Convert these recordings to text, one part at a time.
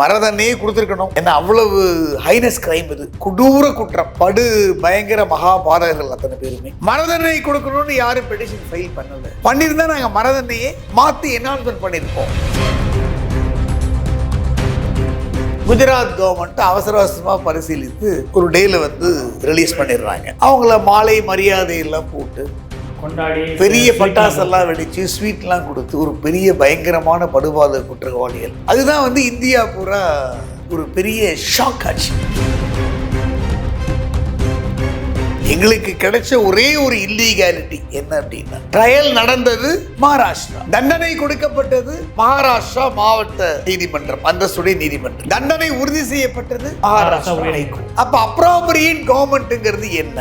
மரதண்ணையே கொடுத்துருக்கணும். என்ன அவ்வளவு ஹைனஸ் கிரைம் இது. கொடூர குற்றம். படு பயங்கர மகாபாதகர்கள் அத்தனை பேருமே. மரதண்டனை கொடுக்கணும்னு யாரும் பெட்டிஷன் ஃபைல் பண்ணல. பண்ணியிருந்தா நாங்கள் மரதண்ணையே மாற்றி என்ஹான்ஸ்மெண்ட் பண்ணியிருப்போம். குஜராத் கவர்மெண்ட் அவசர அவசரமாக பரிசீலித்து ஒரு டேல வந்து ரிலீஸ் பண்ணிடுறாங்க. அவங்கள மாலை மரியாதையெல்லாம் போட்டு கொண்டாடி பெரிய பட்டாசெல்லாம் வெடிச்சு ஸ்வீட்லாம் கொடுத்து ஒரு பெரிய பயங்கரமான படுபாத குற்றவாளிகள். அதுதான் வந்து இந்தியா பூரா ஒரு பெரிய ஷாக் ஆச்சு. எங்களுக்கு கிடைச்ச ஒரே ஒரு இல்லீகாலிட்டி என்ன அப்படின்னா ட்ரையல் நடந்தது மகாராஷ்டிரா. தண்டனை கொடுக்கப்பட்டது மகாராஷ்டிரா மாவட்ட நீதிமன்றம் அந்தஸ்துடைய நீதிமன்றம். தண்டனை உறுதி செய்யப்பட்டது மகாராஷ்டிரா அப்ப அப்ராபரியன் கவர்மெண்ட்டுங்கிறது என்ன?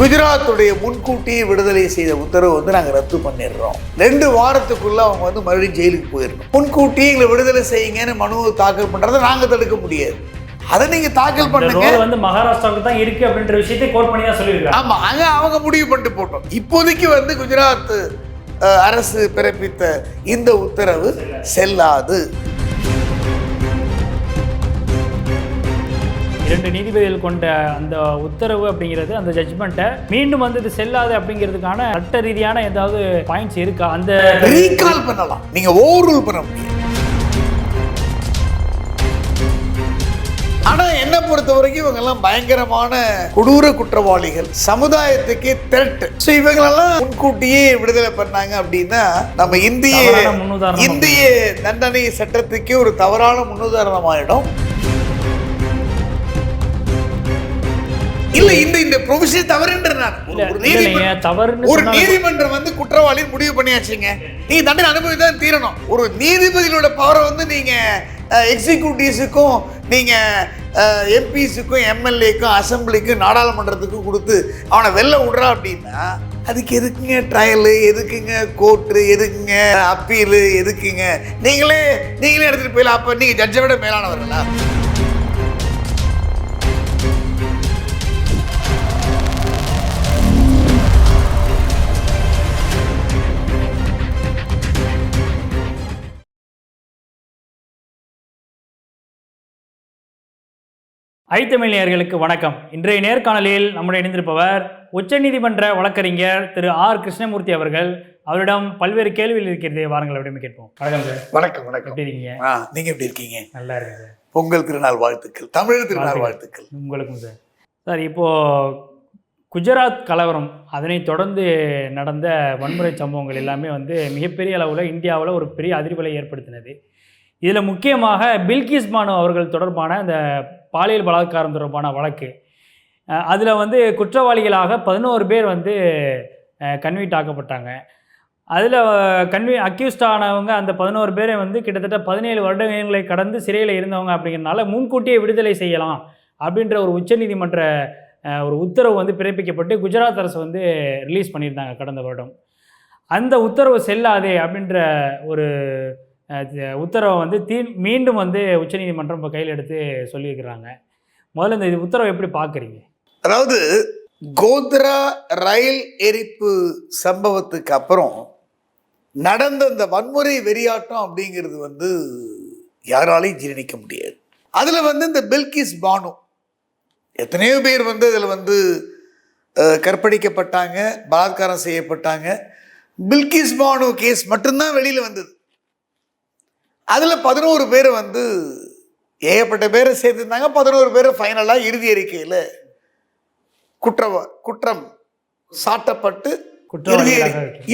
குஜராத்துடைய முன்கூட்டியே விடுதலை செய்த உத்தரவு வந்து நாங்கள் ரத்து பண்ணிடுறோம். ரெண்டு வாரத்துக்குள்ள அவங்க வந்து மறுபடியும் ஜெயிலுக்கு போயிடணும். முன்கூட்டியே எங்களை விடுதலை செய்யுங்கன்னு மனு தாக்கல் பண்றதை நாங்க தடுக்க முடியாது. அதை நீங்க தாக்கல் பண்ணுங்க. வந்து மகாராஷ்டிராவுக்கு தான் இருக்கு அப்படின்ற விஷயத்தை கோட் பண்ணி தான் சொல்லியிருக்காங்க. ஆமா அங்க அவங்க முடிவு பண்ணிட்டு போட்டோம். இப்போதைக்கு வந்து குஜராத் அரசு பிறப்பித்த இந்த உத்தரவு செல்லாது. இரண்டு நீதிபதிகள் கொண்ட அந்த உத்தரவு அப்படிங்கிறது அந்த ஜட்ஜ்மெண்ட்டை மீண்டும் வந்து இது செல்லாது அப்படிங்கிறதுக்கான சட்ட ரீதியான ஏதாவது பாயிண்ட்ஸ் இருக்கா? அந்த ரீகால் பண்ணலாம். நீங்க ஓவர் பண்ண முடியாது. ஆனா என்ன பொறுத்த வரைக்கும் இவங்க எல்லாம் பயங்கரமான கொடூர குற்றவாளிகள். சமுதாயத்துக்கே திரட்டு. ஸோ இவங்களெல்லாம் முன்கூட்டியே விடுதலை பண்ணாங்க அப்படின்னா நம்ம இந்திய இந்திய தண்டனை சட்டத்துக்கே ஒரு தவறான முன்னுதாரணம் இல்ல இந்த இந்த ப்ரொவிஷன் தவறுன்ற ஒரு நீதிமன்றம் வந்து குற்றவாளி முடிவு பண்ணியாச்சுங்க. நீங்க தண்டனை அனுபவி தான் தீரணும். ஒரு நீதிபதிகளோட பவரை வந்து நீங்க எக்ஸிக்யூட்டிவ்ஸுக்கும் நீங்க எம்பிஸுக்கும் எம்எல்ஏக்கும் அசம்பிளிக்கும் நாடாளுமன்றத்துக்கும் கொடுத்து அவனை வெளில விடுறா அப்படின்னா அதுக்கு எதுக்குங்க ட்ரையலு எதுக்குங்க கோர்ட்டு எதுக்குங்க அப்பீலு எதுக்குங்க? நீங்களே நீங்களே எடுத்துட்டு போயிடலாம். அப்ப நீங்க ஜட்ஜை விட மேலானவர்களா? ஐத்தமிழ் வணக்கம். இன்றைய நேர்காணலில் நம்முடைய இணைந்திருப்பவர் உச்சநீதிமன்ற வழக்கறிஞர் திரு ஆர். கிருஷ்ணமூர்த்தி அவர்கள். அவரிடம் பல்வேறு கேள்விகள் இருக்கிறது வாருங்கள் அப்படியே கேட்போம். வணக்கம் சார். வணக்கம் வணக்கம். எப்படி இருக்கீங்க? ஆ நீங்க எப்படி இருக்கீங்க? நல்லா இருக்கேன் சார். பொங்கல் திருநாள் வாழ்த்துக்கள் தமிழர் திருநாள் வாழ்த்துக்கள். உங்களுக்கும் சார். சார் இப்போ குஜராத் கலவரம் அதனைத் தொடர்ந்து நடந்த வன்முறை சம்பவங்கள் எல்லாமே வந்து மிகப்பெரிய அளவில் இந்தியாவில் ஒரு பெரிய அதிர்வலை ஏற்படுத்தினது. இதில் முக்கியமாக பில்கிஸ் பானு அவர்கள் தொடர்பான இந்த பாலியல் பலாத்காரம் தொடர்பான வழக்கு. அதில் வந்து குற்றவாளிகளாக பதினோரு பேர் வந்து கன்வீட் ஆக்கப்பட்டாங்க. அதில் கன்வி அக்யூஸ்ட் ஆனவங்க அந்த பதினோரு பேரை வந்து கிட்டத்தட்ட பதினேழு வருடங்களை கடந்து சிறையில் இருந்தவங்க அப்படிங்கிறனால முன்கூட்டியே விடுதலை செய்யலாம் அப்படின்ற ஒரு உச்சநீதிமன்ற ஒரு உத்தரவு வந்து பிறப்பிக்கப்பட்டு குஜராத் அரசு வந்து ரிலீஸ் பண்ணியிருந்தாங்க கடந்த வருடம். அந்த உத்தரவு செல்லாதே அப்படின்ற ஒரு உத்தரவை வந்து தீ மீண்டும் வந்து உச்சநீதிமன்றம் இப்போ கையில் எடுத்து சொல்லியிருக்கிறாங்க. முதல்ல இந்த இது உத்தரவை எப்படி பார்க்குறீங்க அதாவது கோத்ரா ரயில் எரிப்பு சம்பவத்துக்கு அப்புறம் நடந்த இந்த வன்முறை வெறியாட்டம் அப்படிங்கிறது வந்து யாராலையும் ஜீரணிக்க முடியாது. அதில் வந்து இந்த பில்கிஸ் பானு எத்தனையோ பேர் வந்து அதில் வந்து கற்பழிக்கப்பட்டாங்க பலாத்காரம் செய்யப்பட்டாங்க. பில்கிஸ் பானு கேஸ் மட்டும்தான் வெளியில் வந்தது. அதில் பதினோரு பேர் வந்து ஏகப்பட்ட பேரை சேர்த்துருந்தாங்க. பதினோரு பேர் ஃபைனலாக இறுதி அறிக்கையில் குற்றவ குற்றம் சாட்டப்பட்டு இறுதி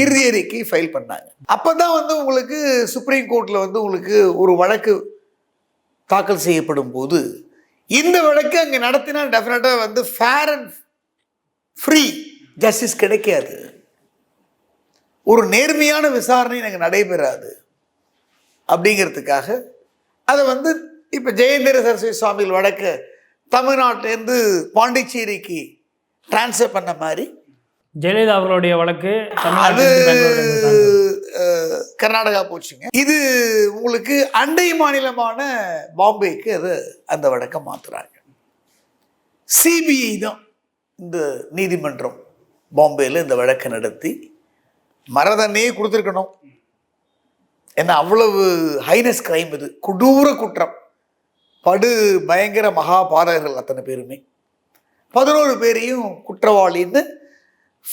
இறுதி அறிக்கை ஃபைல் பண்ணாங்க. அப்பதான் வந்து உங்களுக்கு சுப்ரீம் கோர்ட்ல வந்து உங்களுக்கு ஒரு வழக்கு தாக்கல் செய்யப்படும் போது இந்த வழக்கு அங்கே நடத்தினா டெஃபினட்டாக வந்து ஃபேர் அண்ட் ஃப்ரீ ஜஸ்டிஸ் கிடைக்காது. ஒரு நேர்மையான விசாரணை எனக்கு நடைபெறாது. அப்படிங்கிறதுக்காக அதை வந்து இப்போ ஜெயேந்திர சரஸ்வதி சுவாமிகள் வழக்கு தமிழ்நாட்டிலேருந்து பாண்டிச்சேரிக்கு ட்ரான்ஸ்ஃபர் பண்ண மாதிரி ஜெயலலிதா அவர்களுடைய வழக்கு அது கர்நாடகா போச்சுங்க. இது உங்களுக்கு அண்டை மாநிலமான பாம்பேக்கு அது அந்த வழக்கை மாத்துறாங்க. சிபிஐ தான் இந்த நீதிமன்றம் பாம்பேல இந்த வழக்கை நடத்தி மரதண்ணையே கொடுத்துருக்கணும். ஏன்னா அவ்வளவு ஹைனஸ் கிரைம் இது. கொடூர குற்றம். படு பயங்கர மகாபாரகர்கள் அத்தனை பேருமே. பதினோரு பேரையும் குற்றவாளின்னு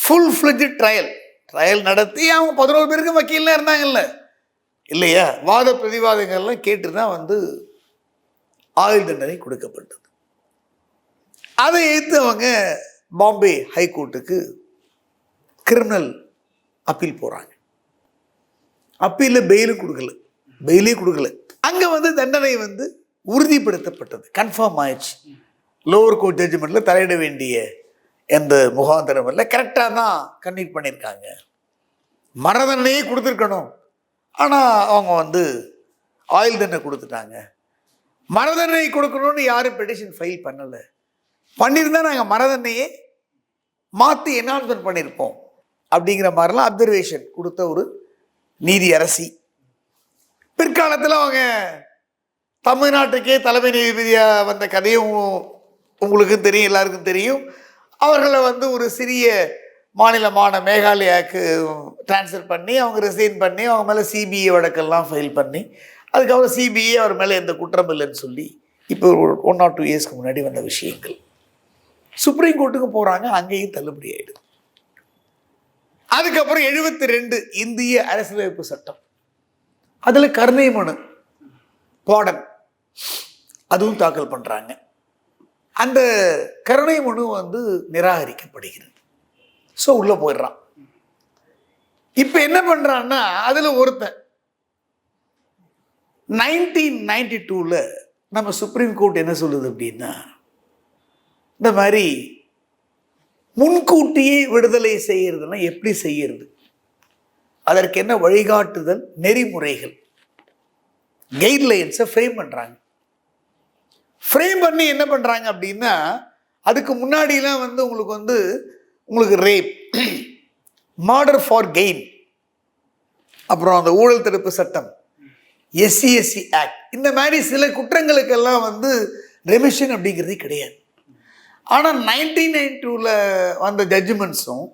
ஃபுல் ஃப்ளெஜ் ட்ரையல் ட்ரையல் நடத்தி அவங்க பதினோரு பேருக்கு வக்கீல்லாம் இருந்தாங்கல்ல. இல்லையா? வாத பிரதிவாதங்கள்லாம் கேட்டு தான் வந்து ஆயுள் தண்டனை கொடுக்கப்பட்டது. அதை எதிர்த்து அவங்க பாம்பே ஹைகோர்ட்டுக்கு கிரிமினல் அப்பீல் போகிறாங்க அப்பீலில் பெயிலும் கொடுக்கல. பெயிலே கொடுக்கல. அங்கே வந்து தண்டனை வந்து உறுதிப்படுத்தப்பட்டது. கன்ஃபார்ம் ஆயிடுச்சு. லோவர் கோர்ட் ஜட்ஜ்மெண்ட்டில் தலையிட வேண்டிய எந்த முகாந்திரம் இல்லை. கரெக்டாக தான் கன்விக் பண்ணியிருக்காங்க. மரணதண்டனையே கொடுத்துருக்கணும். ஆனால் அவங்க வந்து ஆயுள் தண்டனை கொடுத்துட்டாங்க. மரதண்டனை கொடுக்கணும்னு யாரும் பெட்டிஷன் ஃபைல் பண்ணலை. பண்ணியிருந்தா நாங்கள் மரணதண்டையே மாற்றி என்ஹான்ஸ்மெண்ட் பண்ணியிருப்போம். அப்படிங்கிற மாதிரிலாம் அப்சர்வேஷன் கொடுத்த ஒரு நீதி அரசி பிற்காலத்தில் அவங்க தமிழ்நாட்டுக்கே தலைமை நீதிபதியாக வந்த கதையும் உங்களுக்கும் தெரியும் எல்லாருக்கும் தெரியும். அவர்களை வந்து ஒரு சிறிய மாநிலமான மேகாலயாவுக்கு ட்ரான்ஸ்ஃபர் பண்ணி அவங்க ரிசைன் பண்ணி அவங்க மேலே சிபிஐ வழக்கெல்லாம் ஃபைல் பண்ணி அதுக்கப்புறம் சிபிஐ அவர் மேலே எந்த குற்றம் இல்லைன்னு சொல்லி இப்போ ஒரு ஒன் ஆர் டூ இயர்ஸ்க்கு முன்னாடி வந்த விஷயங்கள். சுப்ரீம் கோர்ட்டுக்கு போகிறாங்க அங்கேயும் தள்ளுபடி ஆகிடுது அதுக்கப்புறம் எழுபத்தி ரெண்டு இந்திய அரசியலமைப்பு சட்டம். அதில் கருணை மனு பாடன் அதுவும் தாக்கல் பண்ணுறாங்க அந்த கருணை மனு வந்து நிராகரிக்கப்படுகிறது. ஸோ உள்ளே போயிடுறான். இப்போ என்ன பண்ணுறான்னா அதில் ஒருத்தன் நைன்டீன் நைன்டி டூவில் நம்ம சுப்ரீம் கோர்ட் என்ன சொல்லுது அப்படின்னா இந்த மாதிரி முன்கூட்டியே விடுதலை செய்கிறதுனா எப்படி செய்யறது? அதற்கு என்ன வழிகாட்டுதல் நெறிமுறைகள்? கைட்லைன்ஸை ஃப்ரேம் பண்ணுறாங்க ஃப்ரேம் பண்ணி என்ன பண்ணுறாங்க அப்படின்னா அதுக்கு முன்னாடிலாம் வந்து உங்களுக்கு வந்து உங்களுக்கு ரேப் மர்டர் ஃபார் கெயின் அப்புறம் அந்த ஊழல் தடுப்பு சட்டம் எஸ்சி எஸ்சி ஆக்ட் இந்த மாதிரி சில குற்றங்களுக்கெல்லாம் வந்து ரெமிஷன் அப்படிங்கிறது கிடையாது. ஆனால் நைன்டீன் நைன் டூவில் வந்த ஜட்ஜ்மெண்ட்ஸும்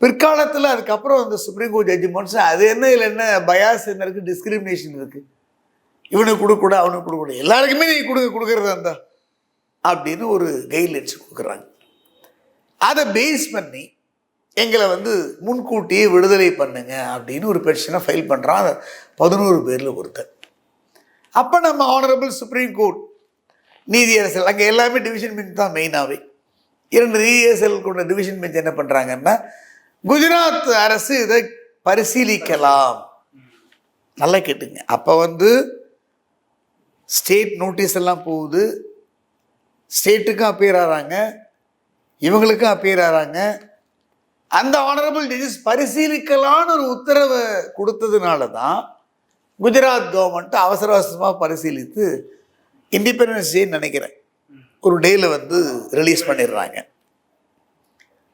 பிற்காலத்தில் அதுக்கப்புறம் அந்த சுப்ரீம் கோர்ட் ஜட்ஜ்மெண்ட்ஸும் அது என்ன இதில் என்ன பயாஸ் என்ன இருக்குது டிஸ்கிரிமினேஷன் இருக்குது இவனுக்கு கொடுக்கூட அவனுக்கு கொடுக்கூட எல்லாருக்குமே நீ கொடுங்க கொடுக்குறது இருந்தா அப்படின்னு ஒரு கைட்லைன்ஸ் கொடுக்குறாங்க. அதை பேஸ் பண்ணி எங்களை வந்து முன்கூட்டியே விடுதலை பண்ணுங்க அப்படின்னு ஒரு பெட்டிஷனை ஃபைல் பண்ணுறான் அதை பதினோரு பேரில் ஒருத்தர் அப்போ நம்ம ஆனரபிள் சுப்ரீம் கோர்ட் நீதியரசல் அங்கே எல்லாமே டிவிஷன் பெஞ்ச் தான் மெயினாகவே இரண்டு நீதியரசல் கொண்ட டிவிஷன் பெஞ்ச் என்ன பண்ணுறாங்கன்னா குஜராத் அரசு இதை பரிசீலிக்கலாம். நல்லா கேட்டுங்க. அப்போ வந்து ஸ்டேட் நோட்டீஸ் எல்லாம் போகுது. ஸ்டேட்டுக்கும் அப்பியர் ஆகிறாங்க இவங்களுக்கும் அப்பியர் ஆகிறாங்க அந்த ஆனரபிள் ஜட்ஜஸ் பரிசீலிக்கலான்னு ஒரு உத்தரவை கொடுத்ததுனால தான் குஜராத் கவர்மெண்ட் அவசர அவசரமாக பரிசீலித்து இண்டிபெண்டன்ஸ் டேன்னு நினைக்கிறேன். ஒரு டேயில் வந்து ரிலீஸ் பண்ணிடுறாங்க.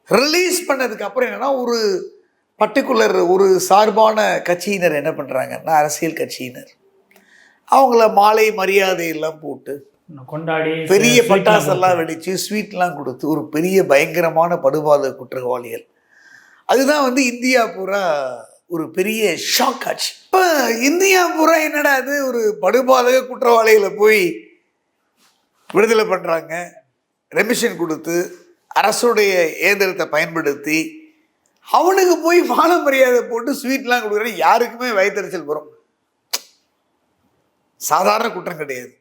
ரிலீஸ் பண்ணதுக்கு அப்புறம் என்னன்னா ஒரு பர்டிகுலர் ஒரு சார்பான கட்சியினர் என்ன பண்ணுறாங்கன்னா அரசியல் கட்சியினர். அவங்கள மாலை மரியாதை எல்லாம் போட்டு கொண்டாடி பெரிய பட்டாசெல்லாம் வெடிச்சு ஸ்வீட்லாம் கொடுத்து ஒரு பெரிய பயங்கரமான படுபாத குற்றவாளிகள். அதுதான் வந்து இந்தியா பூரா ஒரு பெரிய ஷாக் ஆச்சு. இப்போ இந்தியா பூரா என்னடா அது ஒரு படுபாதக குற்றவாளிகளை போய் விடுதலை பண்ணுறாங்க ரெமிஷன் கொடுத்து அரசுடைய இயந்திரத்தை பயன்படுத்தி அவனுக்கு போய் மான மரியாதை போட்டு ஸ்வீட்லாம் கொடுக்குற யாருக்குமே வயிற்றுச்சல் வரும். சாதாரண குற்றம் கிடையாது.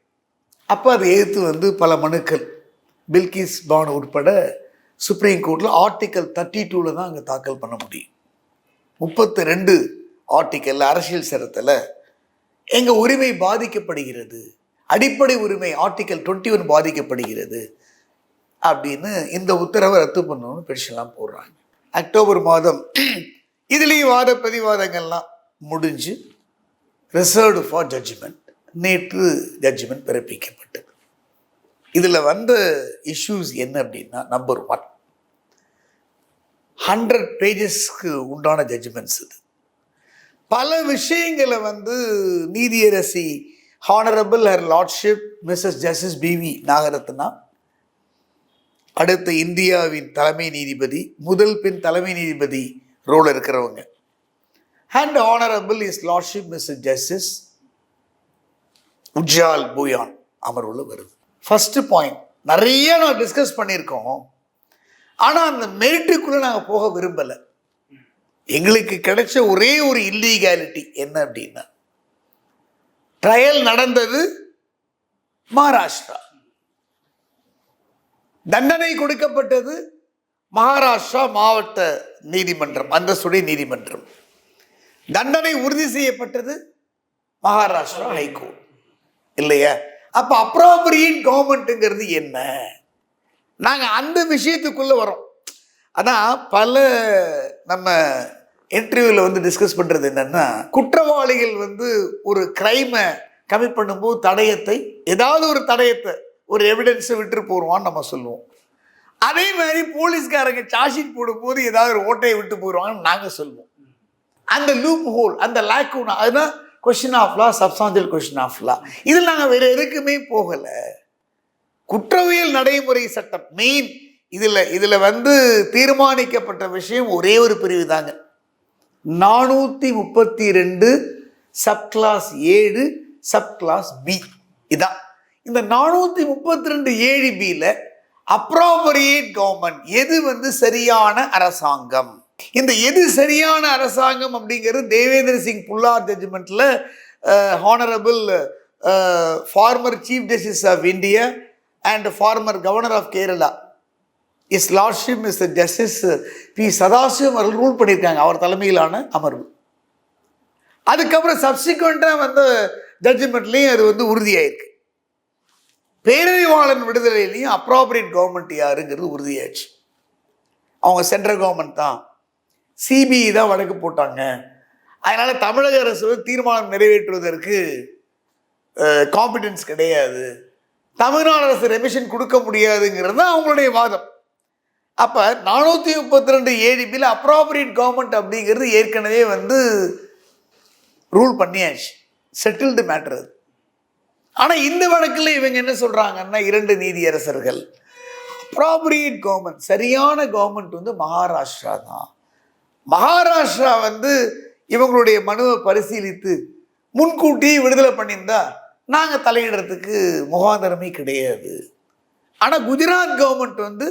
அப்போ அதை எதிர்த்து வந்து பல மனுக்கள். பில்கிஸ் பானு உட்பட சுப்ரீம் கோர்ட்டில் ஆர்டிக்கல் தேர்ட்டி டூவில் தான் அங்கே தாக்கல் பண்ண முடியும். முப்பத்தி ரெண்டு ஆர்டிக்கல் அரசியல் சட்டத்தில் எங்கள் உரிமை பாதிக்கப்படுகிறது. அடிப்படை உரிமை ஆர்டிக்கல் டுவெண்ட்டி ஒன் பாதிக்கப்படுகிறது அப்படின்னு இந்த உத்தரவை ரத்து பண்ணணும்னு பெட்டிஷன்லாம் போடுறாங்க. அக்டோபர் மாதம் இதுலேயும் வாத பிரதிவாதங்கள்லாம் முடிஞ்சு ரிசர்வ்டு ஃபார் ஜட்ஜ்மெண்ட் நேற்று ஜட்ஜ்மெண்ட் பிறப்பிக்கப்பட்டது. இதில் வந்த இஷ்யூஸ் என்ன அப்படின்னா நம்பர் ஒன் ஹண்ட்ரட் பேஜஸ்க்கு உண்டான ஜட்ஜ்மெண்ட்ஸ் இது. பல விஷயங்களை வந்து நீதியரசி honourable her lordship missus justice B V Nagarathna அடுத்த இந்தியாவின் தலைமை நீதிபதி முதல் பெண் தலைமை நீதிபதி ரோல் இருக்கிறவங்க. And honourable his lordship miss justice Ujjal Bhuyan அமர்வுல வருது. ஃபஸ்ட்டு பாயிண்ட் நிறைய நான் டிஸ்கஸ் பண்ணியிருக்கோம். ஆனால் அந்த மெரிட்டுக்குள்ளே நாங்கள் போக விரும்பலை. எங்களுக்கு கிடைச்ச ஒரே ஒரு இல்லீகாலிட்டி என்ன அப்படின்னா ட்ரையல் நடந்தது மகாராஷ்டிரா. தண்டனை கொடுக்கப்பட்டது மகாராஷ்டிரா மாவட்ட நீதிமன்றம் அந்தஸ்துடைய நீதிமன்றம். தண்டனை உறுதி செய்யப்பட்டது மகாராஷ்டிரா ஹைகோர்ட். இல்லையா? அப்ப அப்ராப்ரியேட் கவர்மெண்ட்டுங்கிறது என்ன? நாங்கள் அந்த விஷயத்துக்குள்ள வரோம் அதான் பல நம்ம இன்டர்வியூவில் வந்து டிஸ்கஸ் பண்ணுறது என்னன்னா குற்றவாளிகள் வந்து ஒரு கிரைமை கம்மி பண்ணும்போது தடயத்தை ஏதாவது ஒரு தடயத்தை ஒரு எவிடன்ஸை விட்டு போடுவான்னு நம்ம சொல்லுவோம். அதே மாதிரி போலீஸ்காரங்க சார்ஜ் போடும்போது ஏதாவது ஒரு ஓட்டையை விட்டு போயிடுவாங்கன்னு நாங்கள் சொல்லுவோம். அந்த லூப் ஹோல் அந்த லேக்கூனா அதுதான் question of law substantial question of law இதில் நாங்கள் வேறு எதுக்குமே போகலை. குற்றவியல் நடைமுறை சட்டம் மெயின் இதில் இதில் வந்து தீர்மானிக்கப்பட்ட விஷயம் ஒரே ஒரு பிரிவு தாங்க. நானூற்றி முப்பத்தி ரெண்டு சப்கிளாஸ் ஏழு சப் கிளாஸ் பி இதான். இந்த நானூற்றி முப்பத்தி ரெண்டு ஏழு பியில் அப்ராபரியேட் கவர்மெண்ட் எது வந்து சரியான அரசாங்கம்? இந்த எது சரியான அரசாங்கம் அப்படிங்கிறது Devendra Singh Bhullar ஜட்ஜ்மெண்ட்டில் honourable former chief justice of India and former governor of Kerala his lordship miss justice P Sathasivam அவர்கள் ரூல் பண்ணியிருக்காங்க. அவர் தலைமையிலான அமர்வு. அதுக்கப்புறம் சப்சிக்வெண்ட்டாக வந்த ஜட்ஜ்மெண்ட்லேயும் அது வந்து உறுதியாயிருக்கு. பேரறிவாளன் விடுதலையிலையும் அப்ராப்ரியேட் கவர்மெண்ட் யாருங்கிறது உறுதியாச்சு அவங்க சென்ட்ரல் கவர்மெண்ட் தான். சிபிஐ தான் வழக்கு போட்டாங்க. அதனால் தமிழக அரசு வந்து தீர்மானம் நிறைவேற்றுவதற்கு காம்பிடன்ஸ் கிடையாது. தமிழ்நாடு அரசு ரெமிஷன் கொடுக்க முடியாதுங்கிறது தான் அவங்களுடைய வாதம். அப்போ நானூற்றி முப்பத்தி ரெண்டு ஏடிபியில் அப்ராப்ரியேட் கவர்மெண்ட் அப்படிங்கிறது ஏற்கனவே வந்து ரூல் பண்ணியாச்சு. செட்டில்டு மேட்ரு அது. ஆனால் இந்த வழக்கில் இவங்க என்ன சொல்கிறாங்கன்னா இரண்டு நீதியரசர்கள். அப்ராப்ரியேட் கவர்மெண்ட் சரியான கவர்மெண்ட் வந்து மகாராஷ்டிரா தான். மகாராஷ்டிரா வந்து இவங்களுடைய மனுவை பரிசீலித்து முன்கூட்டியே விடுதலை பண்ணியிருந்தா நாங்கள் தலையிடுறதுக்கு முகாந்திரமே கிடையாது. ஆனால் குஜராத் கவர்மெண்ட் வந்து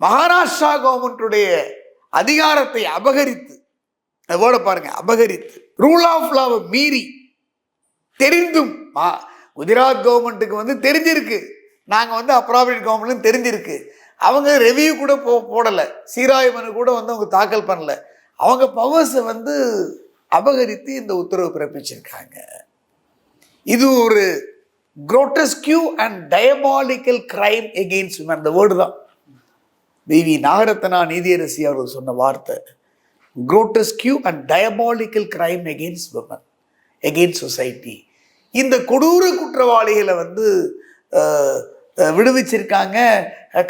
மகாராஷ்டிரா கவர்மெண்ட்டுடைய அதிகாரத்தை அபகரித்து அதோட பாருங்க அபகரித்து ரூல் ஆஃப் லாவை மீறி தெரிந்தும் மா- குஜராத் கவர்மெண்ட்டுக்கு வந்து தெரிஞ்சிருக்கு. நாங்கள் வந்து அப்ராவிட் கவர்மெண்ட்னு தெரிஞ்சிருக்கு. அவங்க ரெவியூ கூட போ போடலை. சீராய்வு கூட வந்து அவங்க தாக்கல் பண்ணல. அவங்க பவர்ஸை வந்து அபகரித்து இந்த உத்தரவு பிறப்பிச்சிருக்காங்க. இது ஒரு grotesque and diabolical crime against women அந்த வேர்டு தான். பிவி நாகரத்னா நீதியரசி அவர்கள் சொன்ன வார்த்தை grotesque and diabolical crime against women against society இந்த கொடூர குற்றவாளிகளை வந்து விடுவிச்சிருக்காங்க.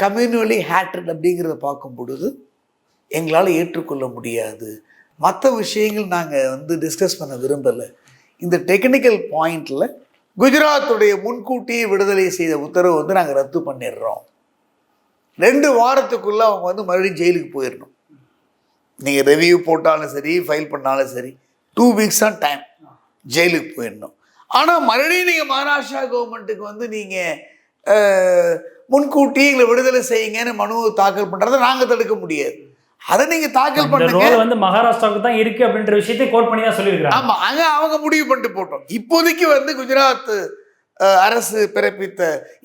கம்யூனலி ஹேட்ரட் அப்படிங்கிறத பார்க்கும் பொழுது எங்களால் ஏற்றுக்கொள்ள முடியாது. மற்ற விஷயங்கள் நாங்கள் வந்து டிஸ்கஸ் பண்ண விரும்பலை. இந்த டெக்னிக்கல் பாயிண்டில் குஜராத்துடைய முன்கூட்டியே விடுதலை செய்த உத்தரவு வந்து நாங்கள் ரத்து பண்ணிடுறோம். ரெண்டு வாரத்துக்குள்ளே அவங்க வந்து மறுபடியும் ஜெயிலுக்கு போயிடணும் நீங்கள் ரெவியூ போட்டாலும் சரி ஃபைல் பண்ணாலும் சரி டூ வீக்ஸ் தான் டைம் ஜெயிலுக்கு போயிடணும் ஆனால் மறுபடியும் நீங்கள் மகாராஷ்டிரா கவர்மெண்ட்டுக்கு வந்து நீங்கள் முன்கூட்டியே எங்களை விடுதலை செய்யுங்கன்னு மனு தாக்கல் பண்ணுறதை நாங்கள் தடுக்க முடியாது. அதை நீங்கள் தாக்கல் பண்ணுங்க. வந்து மகாராஷ்டிராவுக்கு தான் இருக்கு அப்படின்ற விஷயத்தை கோட் பண்ணி தான் சொல்லியிருக்காங்க ஆமா அங்க அவங்க முடிவு பண்ணிட்டு போட்டோம். இப்போதைக்கு வந்து குஜராத் அரசு பிறப்பித்த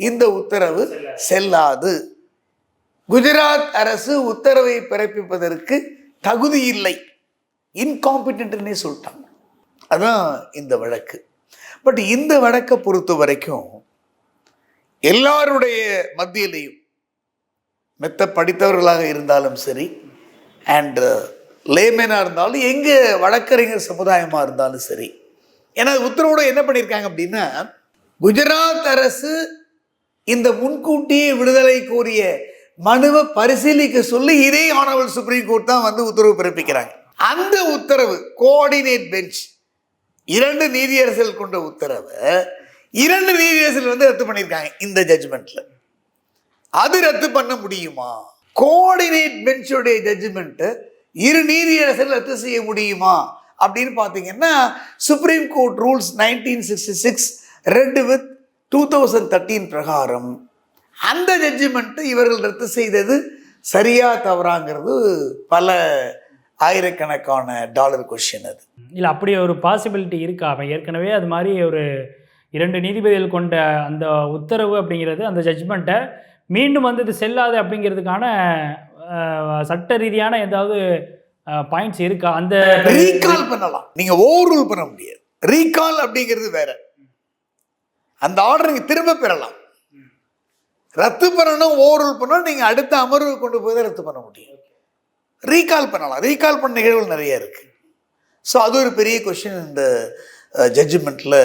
இந்த உத்தரவு செல்லாது. குஜராத் அரசு உத்தரவை பிறப்பிப்பதற்கு தகுதி இல்லை. இன்காம்பிட்டன்ட்னே சொல்லிட்டாங்க. அதான் இந்த வழக்கு. பட் இந்த வழக்கை பொறுத்த வரைக்கும் எல்லாருடைய மத்தியிலையும் மெத்த படித்தவர்களாக இருந்தாலும் சரி அண்ட் லேமேனாக இருந்தாலும் எங்கே வழக்கறிஞர் சமுதாயமாக இருந்தாலும் சரி. ஏன்னா உத்தரவோட என்ன பண்ணியிருக்காங்க அப்படின்னா குஜராத் அரசு இந்த முன்கூட்டியே விடுதலை கோரிய மனுவை பரிசீலிக்க சொல்லி இதே ஆனவல் சுப்ரீம் கோர்ட் தான் வந்து உத்தரவு பிறப்பிக்கிறாங்க. அந்த உத்தரவு கோஆர்டினேட் பெஞ்ச் இரண்டு நீதியரசர்கள் கொண்ட உத்தரவை இரண்டு நீதியரசர்கள் வந்து ரத்து பண்ணியிருக்காங்க இந்த ஜட்ஜ்மெண்ட்ல அது ரத்து பண்ண முடியுமா? கோஆர்டினேட் பெஞ்சுடைய ஜட்ஜ்மெண்ட் இரு நீதியரசர்கள் ரத்து செய்ய முடியுமா? அப்படின்னு பார்த்தீங்கன்னா supreme court rules nineteen sixty six read with two thousand thirteen பிரகாரம். அந்த ஜட்ஜ்மெண்ட்டு இவர்கள் ரத்து செய்தது சரியா தவறாங்கிறது பல ஆயிரக்கணக்கான டாலர் கொஷின் அது. இல்லை அப்படி ஒரு பாசிபிலிட்டி இருக்கா? அவன் ஏற்கனவே அது மாதிரி ஒரு இரண்டு நீதிபதிகள் கொண்ட அந்த உத்தரவு அப்படிங்கிறது அந்த ஜட்ஜ்மெண்ட்டை மீண்டும் வந்து இது செல்லாது அப்படிங்கிறதுக்கான சட்ட ரீதியான ஏதாவது பாயிண்ட்ஸ் இருக்கா? அந்த ரீகால் பண்ணலாம். நீங்க ஓவர் ரூல் பண்ண முடியாது. ரீகால் அப்படிங்கிறது வேற. அந்த ஆர்டர் நீங்க திரும்ப பெறலாம். ரத்து பண்ணணும் ஓவரூல் ரூல் பண்ணணும் அடுத்த அமர்வு கொண்டு போய் தான் ரத்து பண்ண முடியும். ரீகால் பண்ணலாம். ரீகால் பண்ண நிகழ்வுகள் நிறைய இருக்குது ஸோ அது ஒரு பெரிய கொஷின் இந்த ஜட்ஜ்மெண்ட்டில்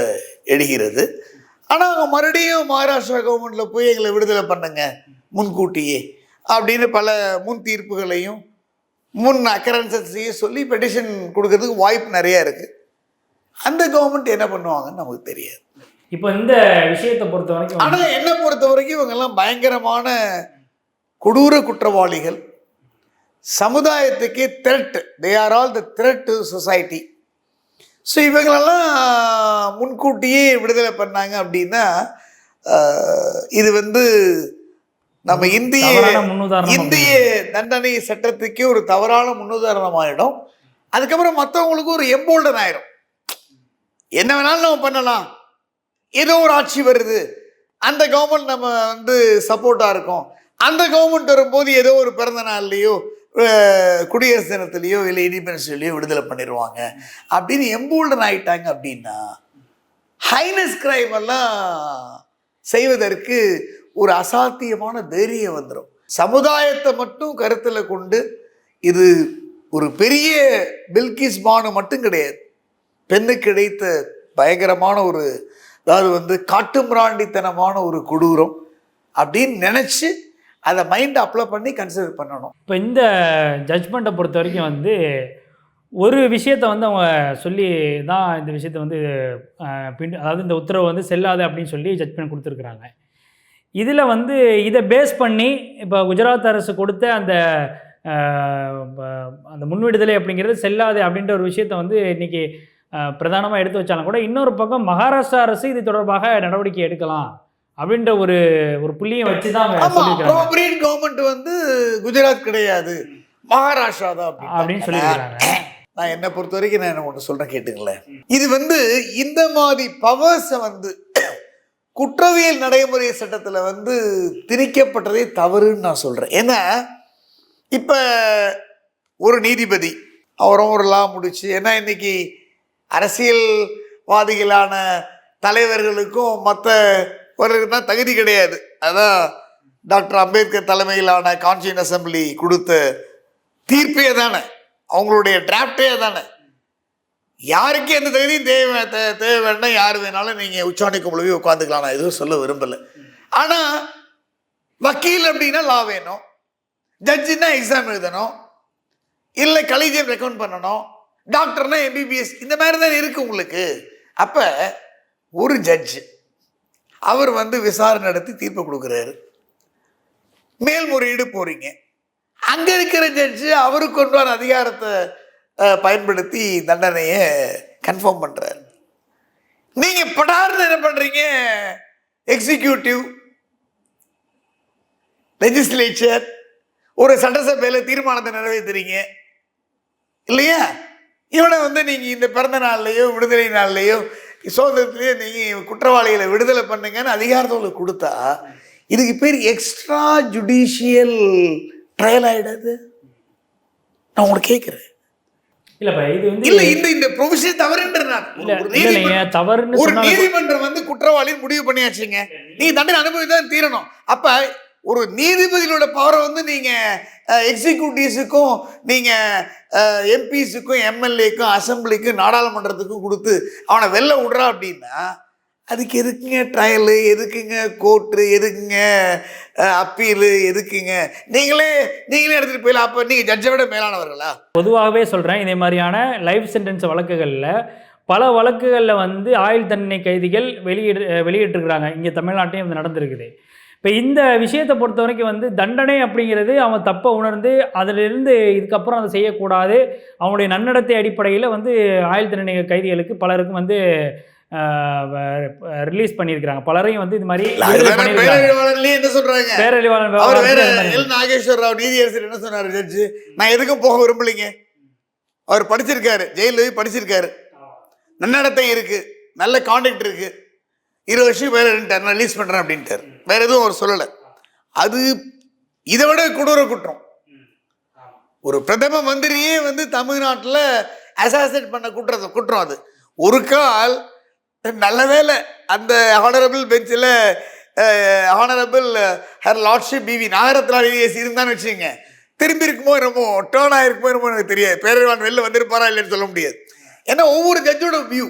எழுகிறது. ஆனால் அவங்க மறுபடியும் மகாராஷ்டிரா கவர்மெண்ட்டில் போய் எங்களை விடுதலை பண்ணுங்க முன்கூட்டியே அப்படின்னு பல முன் தீர்ப்புகளையும் முன் அக்கரன்சஸையும் சொல்லி பெட்டிஷன் கொடுக்கறதுக்கு வாய்ப்பு நிறையா இருக்குது அந்த கவர்மெண்ட் என்ன பண்ணுவாங்கன்னு நமக்கு தெரியாது. இப்போ இந்த விஷயத்தை பொறுத்த வரைக்கும் ஆனா என்னை பொறுத்த வரைக்கும் இவங்கெல்லாம் பயங்கரமான கொடூர குற்றவாளிகள். சமுதாயத்துக்கே threat they are all the threat to society so இவங்களெல்லாம் முன்கூட்டியே விடுதலை பண்ணாங்க அப்படின்னா இது வந்து நம்ம இந்திய இந்திய தண்டனை சட்டத்துக்கே ஒரு தவறான முன்னுதாரணம் ஆயிடும். அதுக்கப்புறம் மற்றவங்களுக்கு ஒரு எம்போல்டன் ஆயிடும் என்ன வேணாலும் நம்ம பண்ணலாம். ஏதோ ஒரு ஆட்சி வருது. அந்த கவர்மெண்ட் நம்ம வந்து சப்போர்ட்டாக இருக்கோம். அந்த கவர்மெண்ட் வரும்போது ஏதோ ஒரு பிறந்த நாள்லையோ குடியரசு தினத்துலேயோ இல்லை இண்டிபெண்டன்ஸ் டேலையோ விடுதலை பண்ணிடுவாங்க அப்படின்னு எம்போல்டன் ஆகிட்டாங்க அப்படின்னா ஹைனஸ் கிரைம் எல்லாம் செய்வதற்கு ஒரு அசாத்தியமான தைரியம் வந்துடும் சமுதாயத்தை மட்டும் கருத்தில் கொண்டு இது ஒரு பெரிய பில்கிஸ் பானு மட்டும் கிடையாது. பெண்ணுக்கு கிடைத்த பயங்கரமான ஒரு அதாவது வந்து காட்டுமிராண்டித்தனமான ஒரு கொடூரம் அப்படின்னு நினச்சி அதை மைண்டை அப்ளை பண்ணி கன்சிடர் பண்ணணும். இப்போ இந்த ஜட்ஜ்மெண்ட்டை பொறுத்த வரைக்கும் வந்து ஒரு விஷயத்தை வந்து அவங்க சொல்லி தான் இந்த விஷயத்தை வந்து பின் அதாவது இந்த உத்தரவு வந்து செல்லாது அப்படின்னு சொல்லி ஜட்ஜ்மெண்ட் கொடுத்துருக்குறாங்க. இதில் வந்து இதை பேஸ் பண்ணி இப்போ குஜராத் அரசு கொடுத்த அந்த ப- அந்த முன்விடுதலை அப்படிங்கிறது செல்லாது அப்படின்ற ஒரு விஷயத்தை வந்து இன்னைக்கு பிரதானமாக எடுத்து வச்சாலும் கூட இன்னொரு பக்கம் மகாராஷ்டிரா அரசு இது தொடர்பாக நடவடிக்கை எடுக்கலாம் அப்படின்ற ஒரு ஒரு புள்ளியை வச்சு தான் கவர்மெண்ட் வந்து குஜராத் கிடையாது மகாராஷ்டிரா தான் அப்படின்னு சொல்லியிருக்காங்க நான் என்னை பொறுத்த வரைக்கும் நான் என்ன ஒன்று சொல்கிறேன் கேட்டுங்களேன். இது வந்து இந்த மாதிரி பவர்ஸை வந்து குற்றவியல் நடைமுறை சட்டத்தில் வந்து திணிக்கப்பட்டதே தவறுன்னு நான் சொல்கிறேன் ஏன்னா இப்போ ஒரு நீதிபதி அவரும் ஒரு லா முடிச்சு ஏன்னா இன்னைக்கு அரசியல்வாதிகளான தலைவர்களுக்கும் மற்ற தான் தகுதி கிடையாது. அதான் டாக்டர் அம்பேத்கர் தலைமையிலான கான்ஸ்டியூன் அசம்பிளி கொடுத்த தீர்ப்பே தானே. அவங்களுடைய டிராப்டே தானே. யாருக்கு எந்த தகுதியும் தேவை தேவை வேண்டாம் யார் வேணாலும் நீங்கள் உச்சாணிக்கு போய் உட்காந்துக்கலாம் நான் எதுவும் சொல்ல விரும்பலை. ஆனால் வக்கீல் அப்படின்னா லா வேணும். ஜட்ஜின்னா எக்ஸாம் எழுதணும். இல்லை கலீஜியம் ரெக்கமெண்ட் பண்ணணும். டாக்டர்னா எம்பிபிஎஸ் இந்த மாதிரி தான் இருக்கு உங்களுக்கு. அப்போ ஒரு ஜட்ஜ் அவர் வந்து விசாரணை நடத்தி தீர்ப்பு கொடுக்குறாரு. மேல்முறையீடு போறீங்க. அங்க இருக்கிற ஜட்ஜு அவருக்கு கொண்டு வர அதிகாரத்தை பயன்படுத்தி தண்டனையை கன்ஃபார்ம் பண்றாரு. நீங்க படார்னு என்ன பண்றீங்க? எக்ஸிக்யூட்டிவ் லெஜிஸ்லேச்சர் ஒரு சட்டசபையில் தீர்மானத்தை நிறைவேற்றுறீங்க இல்லையா? இவனை வந்து நீங்க இந்த பிறந்த நாள்லயோ விடுதலை நாள்லயோ சுதந்திரத்திலேயோ நீங்க குற்றவாளிகளை விடுதலை பண்ணுங்கன்னு அதிகாரத்தை உங்களுக்கு கொடுத்தா இதுக்கு பேர் எக்ஸ்ட்ரா ஜுடிஷியல் ட்ரையல் ஆயிடாது? நான் உங்களை கேட்குறேன். இல்ல இந்த இந்த ப்ரொவிஷன் தவறுன்ற ஒரு நீதிமன்றம் வந்து குற்றவாளி முடிவு பண்ணியாச்சுங்க. நீங்க தண்டனை அனுபவித்து தான் தீரணும். அப்ப ஒரு நீதிபதிகளோட பவரை வந்து நீங்கள் எக்ஸிக்யூட்டிவ்ஸுக்கும் நீங்கள் எம்பிஸுக்கும் எம்எல்ஏக்கும் அசம்பிளிக்கும் நாடாளுமன்றத்துக்கும் கொடுத்து அவனை வெளில விடுறா அப்படின்னா அதுக்கு எதுக்குங்க ட்ரையலு எதுக்குங்க கோர்ட்டு எதுக்குங்க அப்பீலு எதுக்குங்க? நீங்களே நீங்களே எடுத்துகிட்டு போயிடலாம். அப்போ நீங்கள் ஜட்ஜை விட மேலானவர்களா? பொதுவாகவே சொல்கிறேன் இதே மாதிரியான லைஃப் சென்டென்ஸ் வழக்குகளில் பல வழக்குகளில் வந்து ஆயுள் தண்டனை கைதிகள் வெளியிடு வெளியிட்டிருக்கிறாங்க. இங்கே தமிழ்நாட்டையும் இது நடந்திருக்குது. இப்போ இந்த விஷயத்தை பொறுத்த வரைக்கும் வந்து தண்டனை அப்படிங்கிறது அவன் தப்பை உணர்ந்து அதிலிருந்து இதுக்கப்புறம் அதை செய்யக்கூடாது. அவனுடைய நன்னடத்தை அடிப்படையில் வந்து ஆயுள் தண்டனை கைதிகளுக்கு பலருக்கும் வந்து ரிலீஸ் பண்ணியிருக்கிறாங்க. பலரையும் வந்து இது மாதிரி என்ன சொல்றாங்க? பேரறிவாளன் அவர் வேற. எல் நாகேஸ்வர ராவ் நீதியரசர் என்ன சொன்னாரு ஜட்ஜு நான் எதுக்கும் போக விரும்பலைங்க. அவர் படிச்சிருக்காரு ஜெயில போய் படிச்சிருக்காரு. நன்னடத்தை இருக்கு நல்ல கான்டாக்ட் இருக்கு. இருபது வருஷம் வேற நான் ரிலீஸ் பண்றேன் அப்படின்ட்டார். வேற எதுவும் அவர் சொல்லலை. அது இதை விட கொடூர குற்றம். ஒரு பிரதம மந்திரியே வந்து தமிழ்நாட்டில் அசாசேட் பண்ண குற்றத்தை குற்றம் அது. ஒரு கால் நல்ல வேளை அந்த ஹானரபிள் பெஞ்சில் honourable her lordship B V Nagarathna V V S இருந்தான்னு வச்சுங்க திரும்பி இருக்குமோ என்னமோ டேர்ன் ஆகிருக்குமோ என்னமோ எனக்கு தெரியாது. பேரறிவான் வெளில வந்திருப்பாரா இல்லைன்னு சொல்ல முடியாது. ஏன்னா ஒவ்வொரு ஜட்ஜோட வியூ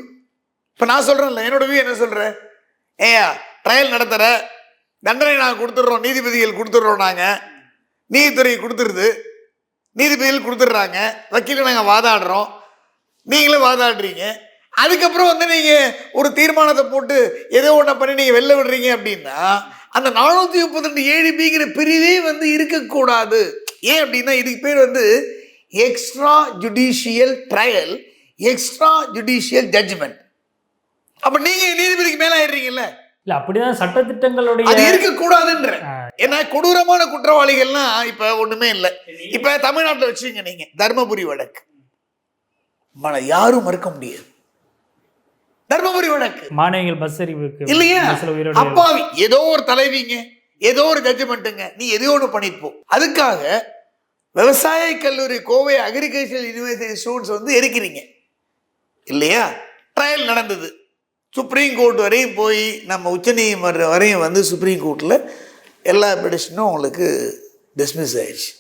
இப்போ நான் சொல்கிறேன்ல என்னோட வியூ என்ன சொல்கிறேன் ஏயா ட்ரையல் நடத்துகிற தண்டனை நாங்கள் கொடுத்துட்றோம் நீதிபதிகள் கொடுத்துட்றோம் நாங்கள் நீதித்துறை கொடுத்துருது. நீதிபதிகள் கொடுத்துட்றாங்க. வக்கீல நாங்கள் வாதாடுறோம். நீங்களும் வாதாடுறீங்க. அதுக்கப்புறம் வந்து நீங்கள் ஒரு தீர்மானத்தை போட்டு ஏதோ ஒன்றை பண்ணி நீங்கள் வெளில விடுறீங்க அப்படின்னா அந்த நானூற்றி முப்பத்தி ரெண்டு ஏழு பிங்கிற பிரிவே வந்து இருக்கக்கூடாது. ஏன் அப்படின்னா இதுக்கு பேர் வந்து extra judicial trial extra judicial judgment அப்போ நீங்கள் நீதிபதிக்கு மேலே ஆயிடுறீங்கல்ல இல்ல அப்படிதான் சட்டத்திட்டங்களுடைய அது இருக்கக்கூடாதுன்ற. ஏன்னா கொடூரமான குற்றவாளிகள்லாம் இப்ப ஒண்ணுமே இல்லை. இப்ப தமிழ்நாட்டுல வச்சுங்க நீங்க தர்மபுரி வழக்கு. யாரும் மறுக்க முடியாது. தர்மபுரி வழக்கு. மாணவிகள் பஸ் அறிவுக்கு இல்லையா? அப்பாவி ஏதோ ஒரு தலைவிங்க ஏதோ ஒரு ஜட்ஜ்மெண்ட்டுங்க நீ எதையோ ஒன்று பண்ணிட்டு போ. அதுக்காக விவசாய கல்லூரி கோவை அக்ரிகல்ச்சர் யூனிவர்சிட்டி ஸ்டூடெண்ட்ஸ் வந்து எரிக்கிறீங்க. இல்லையா? ட்ரையல் நடந்தது. சுப்ரீம் கோர்ட் வரையும் போய் நம்ம உச்சநீதிமன்றம் வரையும் வந்து சுப்ரீம் கோர்ட்டில் எல்லா பெடிஷனும் உங்களுக்கு டிஸ்மிஸ் ஆயிடுச்சு.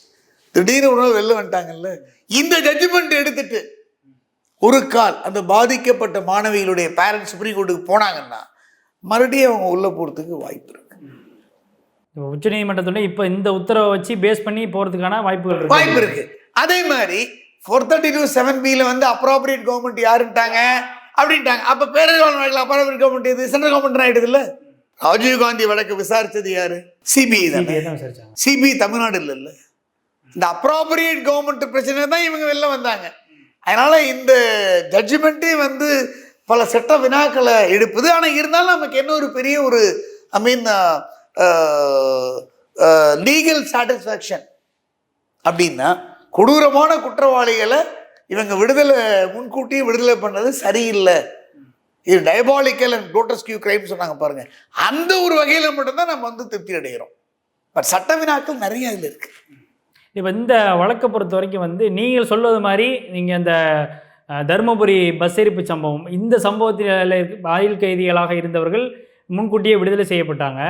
திடீர்னு நாள் வெளில வந்துட்டாங்கல்ல? இந்த ஜட்ஜ்மெண்ட் எடுத்துட்டு ஒரு கால் அந்த பாதிக்கப்பட்ட மாணவிகளுடைய பேரண்ட்ஸ் சுப்ரீம் கோர்ட்டுக்கு போனாங்கன்னா மறுபடியும் அவங்க உள்ளே போகிறதுக்கு வாய்ப்பு இருக்கு. உச்ச நீதிமன்றத்துடைய இப்ப இந்த உத்தரவை வச்சு பேஸ் பண்ணி போறதுக்கான வாய்ப்புகள் இருக்கு. வாய்ப்பு இருக்கு. அதே மாதிரி ஃபோர் தேர்ட்டி டூ செவன் பியில் வந்து அப்ராப்ரியேட் கவர்மெண்ட் யாருன்ட்டாங்க? அப்படின்ட்டாங்க. அப்போ பேரறிவாளன் வழக்கில் அப்ராப்ரியேட் கவர்மெண்ட் இது சென்ட்ரல் கவர்மெண்ட் ஆயிடுது இல்ல? ராஜீவ் காந்தி வழக்கு விசாரிச்சது யாரு? சிபிஐ தானே. சிபிஐ தமிழ்நாடு இல்லைல்ல இந்த அப்ராப்ரியேட் கவர்மெண்ட் பிரச்சனை தான் இவங்க வெளில வந்தாங்க. அதனால இந்த ஜட்ஜ்மெண்ட்டே வந்து பல சட்ட வினாக்களை எடுப்புது. ஆனால் இருந்தாலும் நமக்கு என்ன ஒரு பெரிய ஒரு ஐ மீன் லீகல் சாட்டிஸ்ஃபேக்ஷன் அப்படின்னா கொடூரமான குற்றவாளிகளை இவங்க விடுதலை முன்கூட்டியே விடுதலை பண்ணது சரியில்லை. இது டயபாலிக்கல் அண்ட் குளோட்டஸ்கியூ கிரைம் சொன்னாங்க பாருங்கள் அந்த ஒரு வகையில் மட்டும்தான் நம்ம வந்து திருப்தி அடைகிறோம். பட் சட்ட வினாக்கள் நிறைய இதில் இருக்குது இப்போ இந்த வழக்கை பொறுத்த வரைக்கும் வந்து நீங்கள் சொல்வது மாதிரி நீங்கள் அந்த தருமபுரி பஸ் எரிப்பு சம்பவம் இந்த சம்பவத்தில் ஆயுள் கைதிகளாக இருந்தவர்கள் முன்கூட்டியே விடுதலை செய்யப்பட்டாங்க.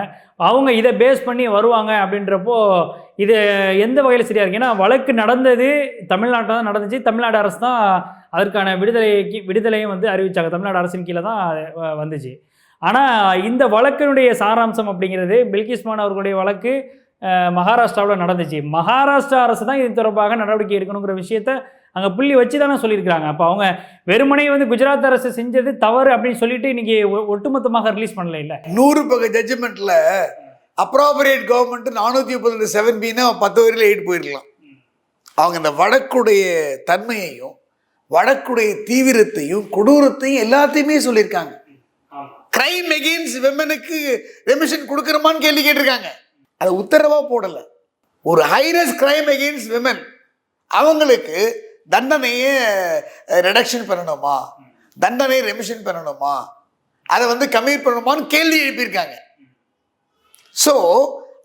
அவங்க இதை பேஸ் பண்ணி வருவாங்க அப்படின்றப்போ இது எந்த வகையில் சரியாக இருக்கு? ஏன்னா வழக்கு நடந்தது தமிழ்நாட்டில் தான் நடந்துச்சு. தமிழ்நாடு அரசு தான் அதற்கான விடுதலைக்கு விடுதலையும் வந்து அறிவித்தாங்க தமிழ்நாடு அரசின் கீழே தான் வந்துச்சு. ஆனால் இந்த வழக்கினுடைய சாராம்சம் அப்படிங்கிறது பில்கிஸ்மான் அவர்களுடைய வழக்கு மகாராஷ்டிராவில் நடந்துச்சு. மகாராஷ்டிரா அரசு தான் இது தொடர்பாக நடவடிக்கை எடுக்கணுங்கிற விஷயத்த அங்கே புள்ளி வச்சு தானே சொல்லியிருக்கிறாங்க. அப்போ அவங்க வெறுமனே வந்து குஜராத் அரசு செஞ்சது தவறு அப்படின்னு சொல்லிட்டு இன்னைக்கு ஒட்டுமொத்தமாக ரிலீஸ் பண்ணல இல்லை? நூறு பக்க ஜட்ஜ்மெண்ட்டில் அப்ராபரியேட் கவர்மெண்ட் நானூற்றி முப்பத்தி செவன் பின்னா பத்து வரையில் எயிட் போயிருக்கலாம். அவங்க இந்த வடக்குடைய தன்மையையும் வடக்குடைய தீவிரத்தையும் கொடூரத்தையும் எல்லாத்தையுமே சொல்லியிருக்காங்க. கிரைம் எகெயின்ஸ்ட் விமனுக்கு ரெமிஷன் கொடுக்குறோமான்னு கேள்வி கேட்டிருக்காங்க. அதை உத்தரவாக போடலை. ஒரு ஹைரஸ் கிரைம் எகெயின்ஸ்ட் விமன் அவங்களுக்கு தண்டனையை ரிடக்ஷன் பண்ணணுமா? தண்டனை ரெமிஷன் பண்ணணுமா? அதை வந்து கம்மி பண்ணணுமான்னு கேள்வி எழுப்பியிருக்காங்க. ஸோ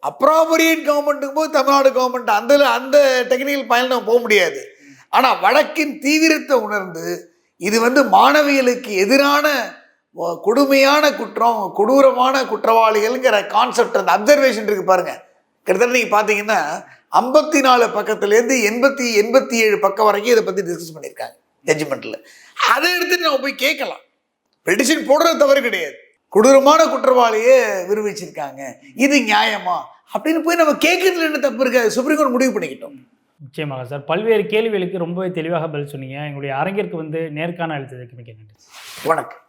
அப்ராபரியேட் கவர்மெண்ட்டுக்கும் போது தமிழ்நாடு கவர்மெண்ட் அந்த அந்த டெக்னிக்கல் பயன் நம்ம போக முடியாது. ஆனால் வழக்கின் தீவிரத்தை உணர்ந்து இது வந்து மாணவிகளுக்கு எதிரான கொடுமையான குற்றம் கொடூரமான குற்றவாளிகள்ங்கிற கான்செப்ட் அந்த அப்சர்வேஷன் இருக்குது பாருங்கள் கிட்டத்தட்ட நீங்கள் பார்த்தீங்கன்னா ஐம்பத்தி நாலு பக்கத்துலேருந்து எண்பத்தி எண்பத்தி ஏழு பக்கம் வரைக்கும் இதை பற்றி டிஸ்கஸ் பண்ணியிருக்காங்க ஜட்ஜ்மெண்ட்டில் அதை எடுத்துட்டு நம்ம போய் கேட்கலாம். பெட்டிஷன் போடுறது தவறு கிடையாது. கொடூரமான குற்றவாளியை விடுவிச்சிருக்காங்க. இது நியாயமா? அப்படின்னு போய் நம்ம கேட்கறதுல என்ன தப்பு இருக்காது சுப்ரீம் கோர்ட் முடிவு பண்ணிக்கிட்டோம். நிச்சயமாக சார். பல்வேறு கேள்விகளுக்கு ரொம்பவே தெளிவாக பதில் சொன்னீங்க. எங்களுடைய அரங்கிற்கு வந்து நேர்காணல் அளித்ததுக்கு மிக்க நன்றி. வணக்கம்.